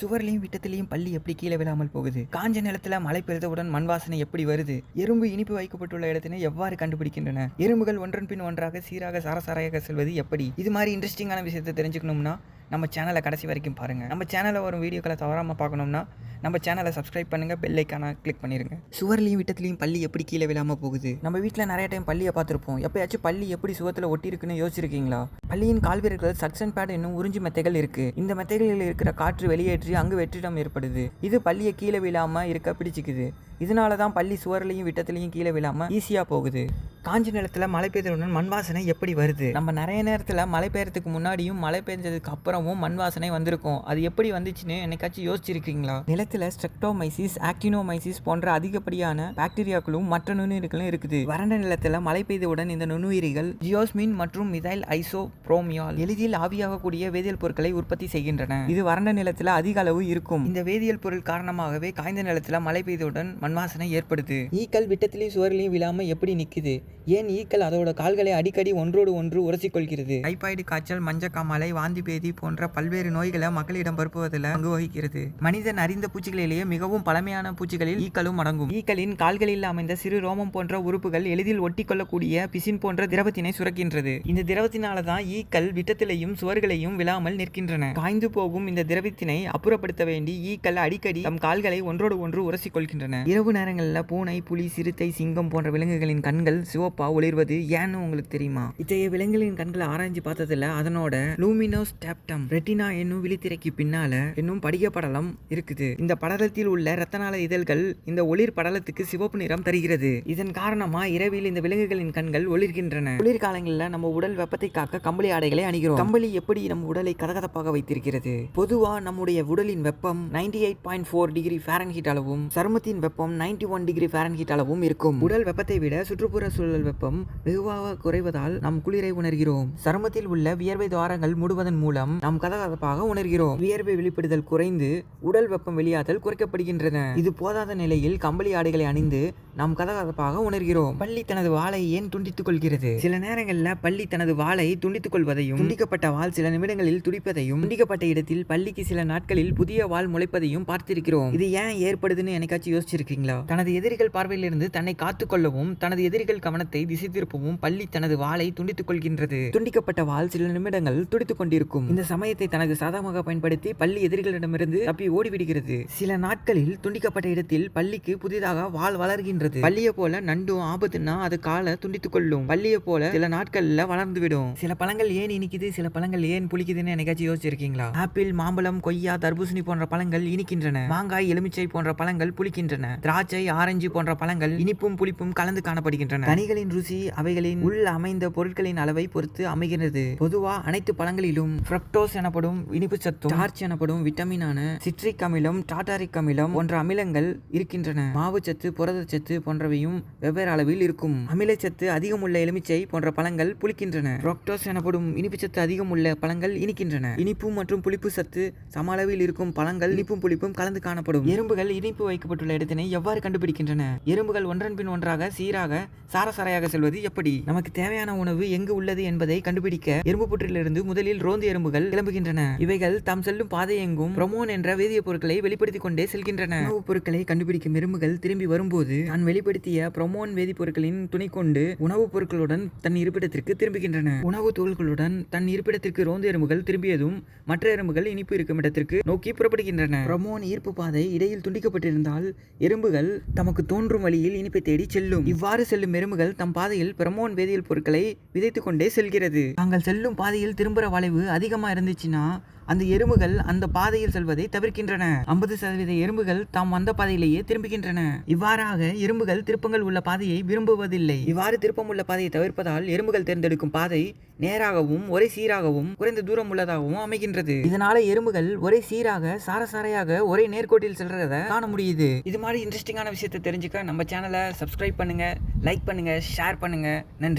சுவர்லையும் விட்டத்திலையும் பள்ளி எப்படி கீழே விழாமல் போகுது? காஞ்ச நிலத்துல மழை பெய்தவுடன் மண் வாசனை எப்படி வருது? எறும்பு இனிப்பு வைக்கப்பட்டுள்ள இடத்தினை எவ்வாறு கண்டுபிடிக்கின்றன? எறும்புகள் ஒன்றன் பின் ஒன்றாக சீராக சாரசாரையாக செல்வது எப்படி? இது மாதிரி இன்ட்ரெஸ்டிங்கான விஷயத்தை தெரிஞ்சுக்கணும்னா நம்ம சேனலை கடைசி வரைக்கும் பாருங்க. நம்ம சேனலில் வரும் வீடியோக்களை தவறாம பார்க்கணும்னா நம்ம சேனலை சப்ஸ்கிரைப் பண்ணுங்க பெல் ஐக்கான கிளிக் பண்ணிருங்க. சுவர்லையும் விட்டத்திலையும் பள்ளி எப்படி கீழே விழாம போகுது? நம்ம வீட்டில் நிறைய டைம் பள்ளியை பார்த்துருப்போம். எப்பயாச்சும் பள்ளி எப்படி சுவத்தில் ஒட்டி இருக்குன்னு யோசிச்சிருக்கீங்களா பள்ளியின் கால்வீரர்கள் சக்சன் பேட் என்னும் உறிஞ்சி மெத்தைகள் இருக்கு. இந்த மெத்தைகளில் இருக்கிற காற்று வெளியேற்றி அங்கு வெற்றிடம் ஏற்படுது. இது பள்ளியை கீழே விழாம இருக்க பிடிச்சிக்குது. இதனால தான் பள்ளி சுவர்லையும் விட்டத்திலையும் கீழே விழாம ஈஸியா போகுது. காஞ்சி நிலத்துல மழை பெய்தவுடன் மண் வாசனை எப்படி வருது? நம்ம நிறைய நேரத்துல மழை பெய்யறதுக்கு முன்னாடியும் மழை பெய்ஞ்சதுக்கு அப்புறமும் மண் வாசனை வந்திருக்கும். அது எப்படி வந்துச்சுன்னு என்னைக்காச்சும் யோசிச்சிருக்கீங்களா? நிலத்துல ஸ்ட்ரெக்டோமைசிஸ் ஆக்டினோமைசிஸ் போன்ற அதிகப்படியான பாக்டீரியாக்களும் மற்ற நுண்ணுயிர்களும் இருக்குது. வறண்ட நிலத்துல மழை பெய்தவுடன் இந்த நுண்ணுயிரிகள் ஜியோஸ்மின் மற்றும் மிதைல் ஐசோப்ரோமியால் எளிதில் ஆவியாகக்கூடிய வேதியியல் பொருட்களை உற்பத்தி செய்கின்றன. இது வறண்ட நிலத்துல அதிக அளவு இருக்கும். இந்த வேதியியல் பொருள் காரணமாகவே காய்ந்த நிலத்துல மழை பெய்தவுடன் மண் வாசனை ஏற்படுது. ஈக்கள் விட்டத்திலையும் சுவரிலையும் விழாம எப்படி நிக்குது ஏன் ஈக்கள் அதோட கால்களை அடிக்கடி ஒன்றோடு ஒன்று உரசிக்கொள்கிறது? டைபாய்டு காய்ச்சல் மஞ்சக்காமலை வாந்தி பேதி போன்ற பல்வேறு நோய்களை மக்களிடம் பரப்புவதில் பங்கு வகிக்கிறது. மனிதன் அறிந்த பூச்சிகளிலேயே மிகவும் பழமையான பூச்சிகளில் ஈக்களும் அடங்கும். ஈக்களின் கால்களில் அமைந்த சிறு ரோமம் போன்ற உறுப்புகள் எளிதில் ஒட்டிக்கொள்ளக்கூடிய பிசின் போன்ற திரவத்தினை சுரக்கின்றது. இந்த திரவத்தினால தான் ஈக்கள் விட்டத்திலையும் சுவர்களையும் விழாமல் நிற்கின்றன. காய்ந்து போகும் இந்த திரவத்தினை அப்புறப்படுத்த வேண்டி ஈக்கள் அடிக்கடி தம் கால்களை ஒன்றோடு ஒன்று உரசிக் கொள்கின்றன இரவு நேரங்களில் பூனை புலி சிறுத்தை சிங்கம் போன்ற விலங்குகளின் கண்கள் சிவப்பா ஒளிர்வது ஏன்னு உங்களுக்கு தெரியுமா? இத்தகைய விலங்குகளின் கண்களை ஆராய்ச்சி பார்த்ததுல அதனோட லூமினோஸ் டேப்டம் ரெட்டினா என்னும் விழித்திரைக்கு பின்னால என்னும் படிக படலம் இருக்குது. இந்த படலத்தில் உள்ள ரத்தநாள இதழ்கள் இந்த ஒளிர் படலத்துக்கு சிவப்பு நிறம் தருகிறது. இதன் காரணமா இரவில் இந்த விலங்குகளின் கண்கள் ஒளிர்கின்றன. குளிர்காலங்களில் நம்ம உடல் வெப்பத்தை காக்க கம்பளி ஆடைகளை அணிகிறோம். கம்பளி எப்படி நம்ம உடலை கதகதப்பாக வைத்திருக்கிறது? பொதுவா நம்முடைய உடலின் வெப்பம் 98.4 eight point four degree fahrenheit அளவும் சருமத்தின் வெப்பம் 91 ஒன் டிகிரி ஃபேரன்ஹீட் அளவும் இருக்கும். உடல் வெப்பத்தை விட சுற்றுப்புற சூழல் வெப்பம் வெகுவாக குறைவதால் நாம் குளிரை உணர்கிறோம். சருமத்தில் உள்ள வியர்வை துவாரங்கள் மூடுவதன் மூலம் நாம் கதகதப்பாக உணர்கிறோம். வியர்வை வெளிப்படுதல் குறைந்து உடல் வெப்பம் வெளியாதல் குறைக்கப்படுகின்றன. இது போதாத நிலையில் கம்பளி ஆடைகளை அணிந்து நாம் கதகதப்பாக உணர்கிறோம். பள்ளி தனது வாளை ஏன் துண்டித்துக் கொள்கிறது? சில நேரங்களில் பள்ளி தனது வாளை துண்டித்துக் கொள்வதையும் துண்டிக்கப்பட்ட வாள் சில நிமிடங்களில் துடிப்பதையும் துண்டிக்கப்பட்ட இடத்தில் பள்ளிக்கு சில நாட்களில் புதிய வாள் முளைப்பதையும் பார்த்திருக்கிறோம். இது ஏன் ஏற்படுதுன்னு எனக்காச்சும் யோசிச்சிருக்கீங்களா? தனது எதிரிகள் பார்வையிலிருந்து தன்னை காத்துக்கொள்ளவும் தனது எதிரிகள் கவனத்தை திசை திருப்பவும் பள்ளி தனது வாளை துண்டித்துக் கொள்கின்றது. துண்டிக்கப்பட்ட வாள் சில நிமிடங்கள் துடித்துக் கொண்டிருக்கும். இந்த சமயத்தை தனது சாதகமாக பயன்படுத்தி பள்ளி எதிரிகளிடமிருந்து தப்பி ஓடிவிடுகிறது. சில நாட்களில் துண்டிக்கப்பட்ட இடத்தில் பள்ளிக்கு புதிதாக வாள் வளர்கின்றது. பள்ளியை போல நண்டும் ஆபத்துன்னா அது காலை துண்டித்துக் கொள்ளும். பள்ளியை போல சில நாட்கள்ல வளர்ந்து விடும். சில பழங்கள் ஏன் இனிக்குது? சில பழங்கள் ஏன் புளிக்குதுன்னு என்னைக்காச்சும் யோசிச்சிருக்கீங்களா? ஆப்பிள் மாம்பழம் கொய்யா தர்பூசணி போன்ற பழங்கள் இனிக்கின்றன. மாங்காய் எலுமிச்சை போன்ற பழங்கள் புளிக்கின்றன. திராட்சை ஆரஞ்சு போன்ற பழங்கள் இனிப்பும் புளிப்பும் கலந்து காணப்படுகின்றன. கனிகளின் ருசி அவைகளின் உள் அமைந்த பொருட்களின் அளவை பொறுத்து அமைகிறது. பொதுவா அனைத்து பழங்களிலும் ஃப்ரக்டோஸ் எனப்படும் இனிப்பு சத்தும் ஸ்டார்ச் எனப்படும் விட்டமினான சிட்ரிக் அமிலம் டாட்டாரிக் அமிலம் போன்ற அமிலங்கள் இருக்கின்றன. மாவுச்சத்து புரதச்சத்து போன்றவையும் வெவ்வேறு அளவில் இருக்கும். அமிலச்சத்து அதிகமுள்ள எலுமிச்சை போன்ற பழங்கள் புளிக்கின்றன. ரொக்டோஸ் எனப்படும் இனிப்புச்சத்து அதிகமுள்ள பழங்கள் இனிக்கின்றன. இனிப்பு மற்றும் புளிப்பு சத்து சம அளவில் இருக்கும் பழங்கள் இனிப்பும் புளிப்பும் கலந்து காணப்படும். எறும்புகள் இனிப்பு வைக்கப்பட்டுள்ள இடத்தினை எவ்வாறு கண்டுபிடிக்கின்றன? எறும்புகள் ஒன்றன் பின் ஒன்றாக சீராக சாரசாரையாக செல்வது எப்படி? நமக்கு தேவையான உணவு எங்கு உள்ளது என்பதை கண்டுபிடிக்க எறும்பு புற்றிலிருந்து முதலில் ரோந்து எறும்புகள் கிளம்புகின்றன. இவைகள் தாம் செல்லும் பாதை எங்கும். பிரமோன் என்ற வேதிய பொருட்களை வெளிப்படுத்திக் கொண்டே செல்கின்றன. உணவுப் பொருட்களை கண்டுபிடிக்கும் எறும்புகள் திரும்பி வரும்போது தான் வெளிப்படுத்திய புரோமோன் வேதிப்பொருட்களின் துணை கொண்டு உணவுப் பொருட்களுடன் தன் இருப்பிடத்திற்கு திரும்புகின்றன. உணவு தூள்களுடன் தன் இருப்பிடத்திற்கு ரோந்து எறும்புகள் திரும்பியதும் மற்ற எறும்புகள் இனிப்பு இருக்கும் இடத்திற்கு நோக்கி புறப்படுகின்றன. புரோமோன் ஈர்ப்பு பாதை இடையில் துண்டிக்கப்பட்டிருந்தால் எறும்புகள் தமக்கு தோன்றும் வழியில் இனிப்பை தேடி செல்லும். இவ்வாறு செல்லும் எறும்புகள் தம் பாதையில் பிரமோன் வேதியியல் பொருட்களை விதைத்து கொண்டே செல்கிறது. தாங்கள் செல்லும் பாதையில் திரும்புற வளைவு அதிகமா இருந்துச்சுன்னா அந்த எறும்புகள் அந்த பாதையில் செல்வதை தவிர்க்கின்றன. ஐம்பது சதவீத எறும்புகள் தாம் வந்த பாதையிலேயே திரும்புகின்றன. இவ்வாறாக எறும்புகள் திருப்பங்கள் உள்ள பாதையை விரும்புவதில்லை. இவ்வாறு திருப்பம் உள்ள பாதையை தவிர்ப்பதால் எறும்புகள் தேர்ந்தெடுக்கும் பாதை நேராகவும் ஒரே சீராகவும் குறைந்த தூரம் உள்ளதாகவும் அமைகின்றது. இதனால எறும்புகள் ஒரே சீராக சாரசாரையாக ஒரே நேர்கோட்டில் செல்றத காண முடியுது. இது மாதிரி இன்ட்ரெஸ்டிங்கான விஷயத்தை தெரிஞ்சுக்க நம்ம சேனலை சப்ஸ்கிரைப் பண்ணுங்க லைக் பண்ணுங்க ஷேர் பண்ணுங்க. நன்றி.